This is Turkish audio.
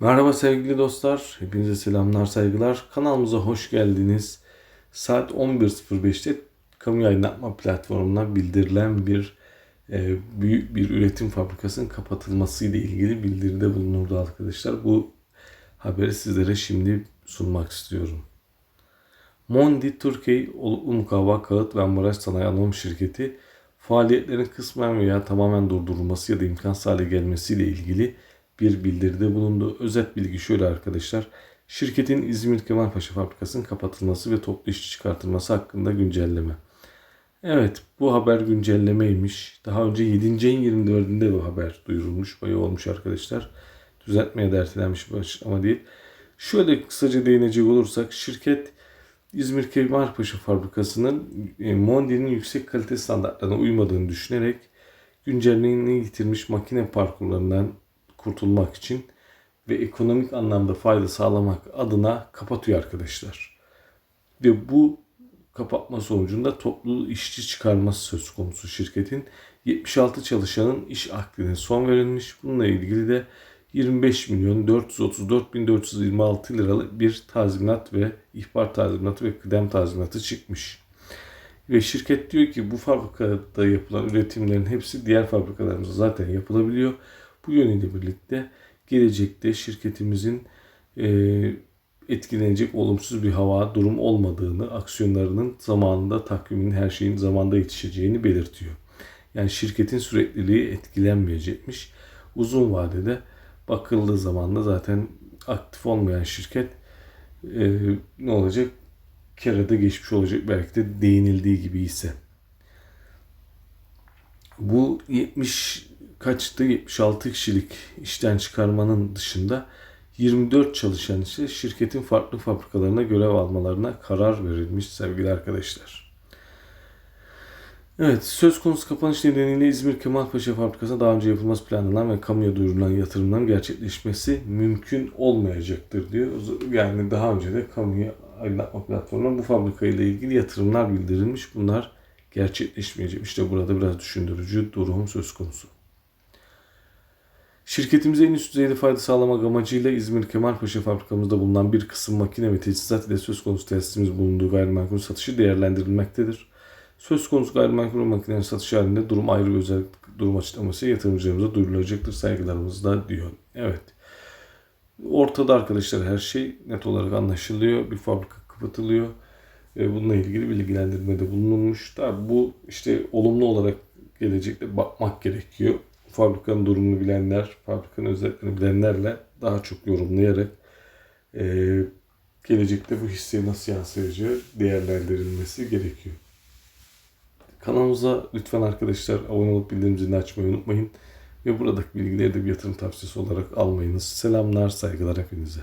Merhaba sevgili dostlar. Hepinize selamlar, saygılar. Kanalımıza hoş geldiniz. Saat 11.05'te kamu aydınlatma platformuna bildirilen bir e, büyük bir üretim fabrikasının kapatılması ile ilgili bildiride bulunurdu arkadaşlar. Bu haberi sizlere şimdi sunmak istiyorum. Mondi Türkiye Umkava Kağıt ve Ambalaj Sanayi Anonim Şirketi faaliyetlerin kısmen veya tamamen durdurulması ya da imkansız hale gelmesiyle ilgili bir bildiride bulundu. Özet bilgi şöyle arkadaşlar. Şirketin İzmir Kemalpaşa fabrikasının kapatılması ve toplu işçi çıkartılması hakkında güncelleme. Evet bu haber güncellemeymiş. Daha önce 7. ayın 24'ünde bu haber duyurulmuş. Bayağı olmuş arkadaşlar. Düzeltmeye de ertelenmiş açıklama değil. Şöyle kısaca değinecek olursak şirket İzmir Kemalpaşa fabrikasının e, Mondi'nin yüksek kalite standartlarına uymadığını düşünerek güncelliğini yitirmiş makine parkurlarından kurtulmak için ve ekonomik anlamda fayda sağlamak adına kapatıyor arkadaşlar. Ve bu kapatma sonucunda toplu işçi çıkarması söz konusu şirketin. 76 çalışanın iş akdine son verilmiş. Bununla ilgili de 25 milyon 434 bin 426 liralık bir tazminat ve ihbar tazminatı ve kıdem tazminatı çıkmış. Ve şirket diyor ki bu fabrikada yapılan üretimlerin hepsi diğer fabrikalarımızda zaten yapılabiliyor. Bu yönüyle birlikte gelecekte şirketimizin e, etkilenecek olumsuz bir hava durum olmadığını, aksiyonlarının zamanında takvimin her şeyin zamanda yetişeceğini belirtiyor. Yani şirketin sürekliliği etkilenmeyecekmiş. Uzun vadede bakıldığı zaman da zaten aktif olmayan şirket e, ne olacak? Kârada geçmiş olacak belki de değinildiği gibi ise. Bu 70 kaçtı? 76 kişilik işten çıkarmanın dışında 24 çalışan ise şirketin farklı fabrikalarına görev almalarına karar verilmiş sevgili arkadaşlar. Evet, söz konusu kapanış nedeniyle İzmir Kemalpaşa Fabrikası'na daha önce yapılması planlanan ve kamuya duyurulan yatırımların gerçekleşmesi mümkün olmayacaktır diyor. Yani daha önce de kamuya aydınlatma platformuna bu fabrika ile ilgili yatırımlar bildirilmiş. Bunlar gerçekleşmeyecek. İşte burada biraz düşündürücü durum söz konusu. Şirketimize en üst düzeyde fayda sağlamak amacıyla İzmir Kemalpaşa fabrikamızda bulunan bir kısım makine ve teçhizat ile söz konusu tesisimiz bulunduğu gayrimenkul satışı değerlendirilmektedir. Söz konusu gayrimenkul makinelerin satışı halinde durum ayrı bir özel durum açıklaması yatırımcılarımıza duyurulacaktır saygılarımızla diyor. Evet. Ortada arkadaşlar her şey net olarak anlaşılıyor. Bir fabrika kapatılıyor. Bununla ilgili bilgilendirmede bulunulmuş. Tabi bu işte olumlu olarak gelecekte bakmak gerekiyor fabrikanın durumunu bilenler, fabrikanın özelliklerini bilenlerle daha çok yorumlayarak e, gelecekte bu hisseyi nasıl yansıyacağı değerlendirilmesi gerekiyor. Kanalımıza lütfen arkadaşlar abone olup bildirim zilini açmayı unutmayın. Ve buradaki bilgileri de bir yatırım tavsiyesi olarak almayınız. Selamlar, saygılar hepinize.